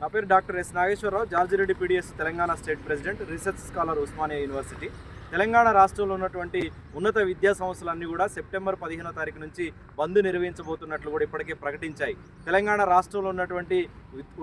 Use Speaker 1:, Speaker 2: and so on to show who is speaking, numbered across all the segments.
Speaker 1: నా పేరు doctor S Nageswara Rao George Reddy PDS Telangana state president research scholar Osmania university. Telangana రాష్ట్రంలో ఉన్నటువంటి ఉన్నత విద్యా సంస్థలన్నీ కూడా సెప్టెంబర్ పదిహేనో తారీఖు నుంచి బంద్ నిర్వహించబోతున్నట్లు కూడా ఇప్పటికే ప్రకటించాయి. తెలంగాణ రాష్ట్రంలో ఉన్నటువంటి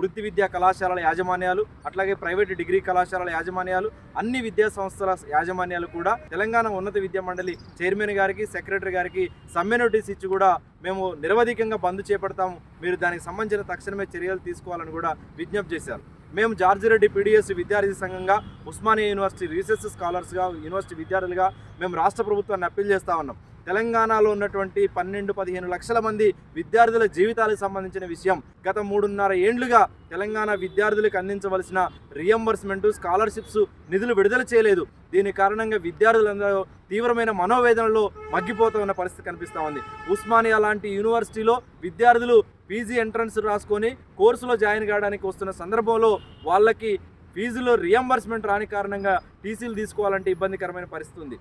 Speaker 1: వృత్తి విద్యా కళాశాలల యాజమాన్యాలు అట్లాగే ప్రైవేటు డిగ్రీ కళాశాలల యాజమాన్యాలు అన్ని విద్యా సంస్థల యాజమాన్యాలు కూడా తెలంగాణ ఉన్నత విద్యా మండలి చైర్మన్ గారికి సెక్రటరీ గారికి సమ్మె నోటీస్ ఇచ్చి కూడా మేము నిరవధికంగా బంద్ చేపడతాము. మీరు దానికి సంబంధించిన తక్షణమే చర్యలు తీసుకోవాలని కూడా విజ్ఞప్తి చేశారు. మేము జార్జిరెడ్డి పీడిఎస్ విద్యార్థి సంఘంగా ఉస్మానియా యూనివర్సిటీ రీసెర్చ్ స్కాలర్స్గా యూనివర్సిటీ విద్యార్థులుగా మేము రాష్ట్ర ప్రభుత్వాన్ని అప్పీల్ చేస్తూ ఉన్నాం. తెలంగాణలో ఉన్నటువంటి పన్నెండు పదిహేను లక్షల మంది విద్యార్థుల జీవితాలకు సంబంధించిన విషయం గత మూడున్నర ఏండ్లుగా తెలంగాణ విద్యార్థులకు అందించవలసిన రియంబర్స్మెంట్ స్కాలర్షిప్స్ నిధులు విడుదల చేయలేదు. దీని కారణంగా విద్యార్థులందరూ తీవ్రమైన మనోవేదనలో మగ్గిపోతున్న పరిస్థితి కనిపిస్తూ ఉంది. ఉస్మానియా లాంటి యూనివర్సిటీలో విద్యార్థులు పీజీ ఎంట్రన్స్ రాసుకొని కోర్సులో జాయిన్ కావడానికి వస్తున్న సందర్భంలో వాళ్ళకి ఫీజులో రియంబర్స్మెంట్ రాని కారణంగా టీసీలు తీసుకోవాలంటే ఇబ్బందికరమైన పరిస్థితి ఉంది.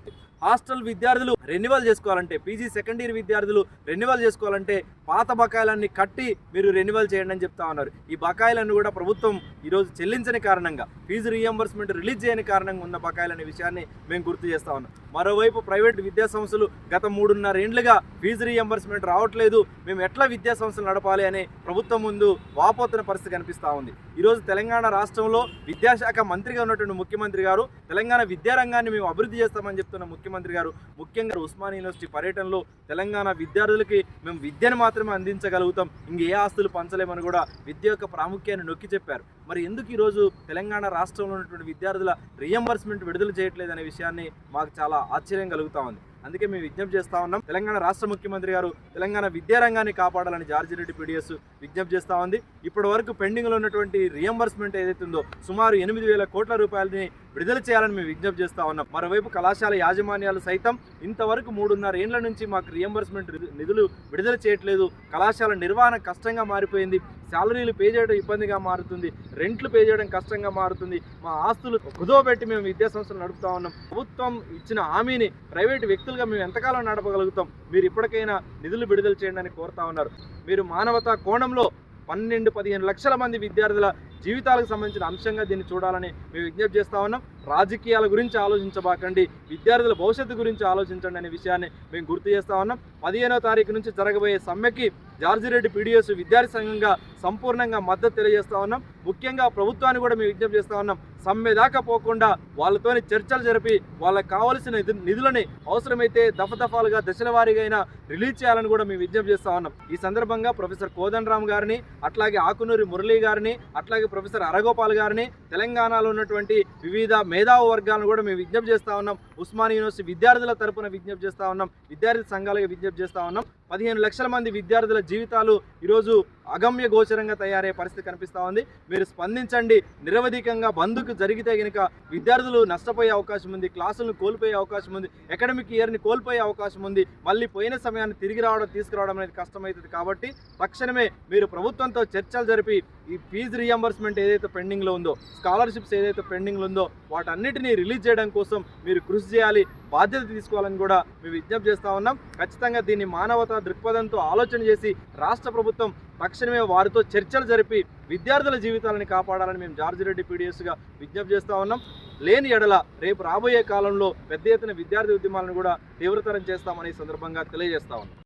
Speaker 1: హాస్టల్ విద్యార్థులు రెన్యువల్ చేసుకోవాలంటే పీజీ సెకండ్ ఇయర్ విద్యార్థులు రెన్యువల్ చేసుకోవాలంటే పాత బకాయిలన్నీ కట్టి మీరు రెన్యువల్ చేయండి అని చెప్తా ఉన్నారు. ఈ బకాయిలను కూడా ప్రభుత్వం ఈరోజు చెల్లించని కారణంగా ఫీజు రియంబర్స్మెంట్ రిలీజ్ చేయని కారణంగా ఉన్న బకాయిలనే విషయాన్ని మేము గుర్తు చేస్తా ఉన్నాం. మరోవైపు ప్రైవేట్ విద్యా సంస్థలు గత మూడున్నర ఏండ్లుగా ఫీజు రియంబర్స్మెంట్ రావట్లేదు. మేము ఎట్లా విద్యా సంస్థలు నడపాలి అని ప్రభుత్వం ముందు వాపోతున్న పరిస్థితి కనిపిస్తూ ఉంది. ఈరోజు తెలంగాణ రాష్ట్రంలో విద్యాశాఖ మంత్రిగా ఉన్నటువంటి ముఖ్యమంత్రి గారు తెలంగాణ విద్యారంగాన్ని మేము అభివృద్ధి చేస్తామని చెప్తున్న ముఖ్యమంత్రి గారు ముఖ్యంగా ఉస్మాన్ యూనివర్సిటీ పర్యటనలో తెలంగాణ విద్యార్థులకి మేము విద్యను మాత్రమే అందించగలుగుతాం. ఇంక ఏ ఆస్తులు పంచలేమని కూడా విద్య యొక్క ప్రాముఖ్యాన్ని నొక్కి చెప్పారు. మరి ఎందుకు ఈరోజు తెలంగాణ రాష్ట్రంలో ఉన్నటువంటి విద్యార్థుల రియంబర్స్మెంట్ విడుదల చేయట్లేదు అనే విషయాన్ని మాకు చాలా ఆశ్చర్యం కలుగుతా ఉంది. అందుకే మేము విజ్ఞప్తి చేస్తా ఉన్నాం. తెలంగాణ రాష్ట్ర ముఖ్యమంత్రి గారు తెలంగాణ విద్యారంగాన్ని కాపాడాలని జార్జిరెడ్డి పీడిఎస్ విజ్ఞప్తి చేస్తా ఉంది. ఇప్పటి వరకు పెండింగ్లో ఉన్నటువంటి రియంబర్స్మెంట్ ఏదైతే ఉందో సుమారు ఎనిమిది వేల కోట్ల రూపాయలని విడుదల చేయాలని మేము విజ్ఞప్తి చేస్తా ఉన్నాం. మరోవైపు కళాశాల యాజమాన్యాలు సైతం ఇంతవరకు మూడున్నర ఏండ్ల నుంచి మాకు రియంబర్స్మెంట్ నిధులు విడుదల చేయట్లేదు. కళాశాల నిర్వహణ కష్టంగా మారిపోయింది. శాలరీలు పే చేయడం ఇబ్బందిగా మారుతుంది రెంట్లు పే చేయడం కష్టంగా మారుతుంది. మా ఆస్తులు కుదోబెట్టి మేము విద్యా సంస్థలు నడుపుతా ఉన్నాం. ప్రభుత్వం ఇచ్చిన హామీని ప్రైవేట్ వ్యక్తులుగా మేము ఎంతకాలం నడపగలుగుతాం? మీరు ఇప్పటికైనా నిధులు విడుదల చేయండి అని కోరుతా ఉన్నారు. మీరు మానవతా కోణంలో పన్నెండు పదిహేను లక్షల మంది విద్యార్థుల జీవితాలకు సంబంధించిన అంశంగా దీన్ని చూడాలని మేము విజ్ఞప్తి చేస్తా ఉన్నాం. రాజకీయాల గురించి ఆలోచించబాకండి. విద్యార్థుల భవిష్యత్తు గురించి ఆలోచించండి అనే విషయాన్ని మేము గుర్తు చేస్తా ఉన్నాం. పదిహేనో తారీఖు నుంచి జరగబోయే సమ్మెకి జార్జిరెడ్డి పీడిఎస్ విద్యార్థి సంఘంగా సంపూర్ణంగా మద్దతు తెలియజేస్తా ఉన్నాం. ముఖ్యంగా ప్రభుత్వాన్ని కూడా మేము విజ్ఞప్తి చేస్తా ఉన్నాం. సమ్మె దాకా పోకుండా వాళ్ళతోని చర్చలు జరిపి వాళ్ళకి కావలసిన నిధులని అవసరమైతే దఫదఫాలుగా దశల వారీగా అయినా రిలీజ్ చేయాలని కూడా మేము విజ్ఞప్తి చేస్తా ఉన్నాం. ఈ సందర్భంగా ప్రొఫెసర్ కోదండరామ్ గారిని అట్లాగే ఆకునూరి మురళీ గారిని అట్లాగే ప్రొఫెసర్ అరగోపాల్ గారిని తెలంగాణలో ఉన్నటువంటి వివిధ మేధావ వర్గాలను కూడా మేము విజ్ఞప్తి చేస్తా ఉన్నాం. ఉస్మాన్ యూనివర్సిటీ విద్యార్థుల తరపున విజ్ఞప్తి చేస్తా ఉన్నాం. విద్యార్థి సంఘాలుగా విజ్ఞప్తి చేస్తా ఉన్నాం. పదిహేను లక్షల మంది విద్యార్థుల జీవితాలు ఈరోజు అగమ్య గోచరంగా తయారయ్యే పరిస్థితి కనిపిస్తూ ఉంది. మీరు స్పందించండి. నిరవధికంగా బంధుకు జరిగితే కనుక విద్యార్థులు నష్టపోయే అవకాశం ఉంది. క్లాసులను కోల్పోయే అవకాశం ఉంది. అకాడమిక్ ఇయర్ని కోల్పోయే అవకాశం ఉంది. మళ్ళీ పోయిన సమయాన్ని తిరిగి రావడం తీసుకురావడం అనేది కష్టమవుతుంది కాబట్టి తక్షణమే మీరు ప్రభుత్వంతో చర్చలు జరిపి ఈ ఫీజు రియంబర్స్మెంట్ ఏదైతే పెండింగ్లో ఉందో స్కాలర్షిప్స్ ఏదైతే పెండింగ్లో ఉందో వాటన్నిటినీ రిలీజ్ చేయడం కోసం మీరు కృషి చేయాలి. బాధ్యత తీసుకోవాలని కూడా మేము విజ్ఞప్తి చేస్తా ఉన్నాం. ఖచ్చితంగా దీన్ని మానవతా దృక్పథంతో ఆలోచన చేసి రాష్ట్ర ప్రభుత్వం తక్షణమే వారితో చర్చలు జరిపి విద్యార్థుల జీవితాలను కాపాడాలని మేము జార్జిరెడ్డి పీడిఎస్గా విజ్ఞప్తి చేస్తా ఉన్నాం. లేని ఎడల రేపు రాబోయే కాలంలో పెద్ద ఎత్తున విద్యార్థి ఉద్యమాలను కూడా తీవ్రతరం చేస్తామని ఈ సందర్భంగా తెలియజేస్తా ఉన్నాం.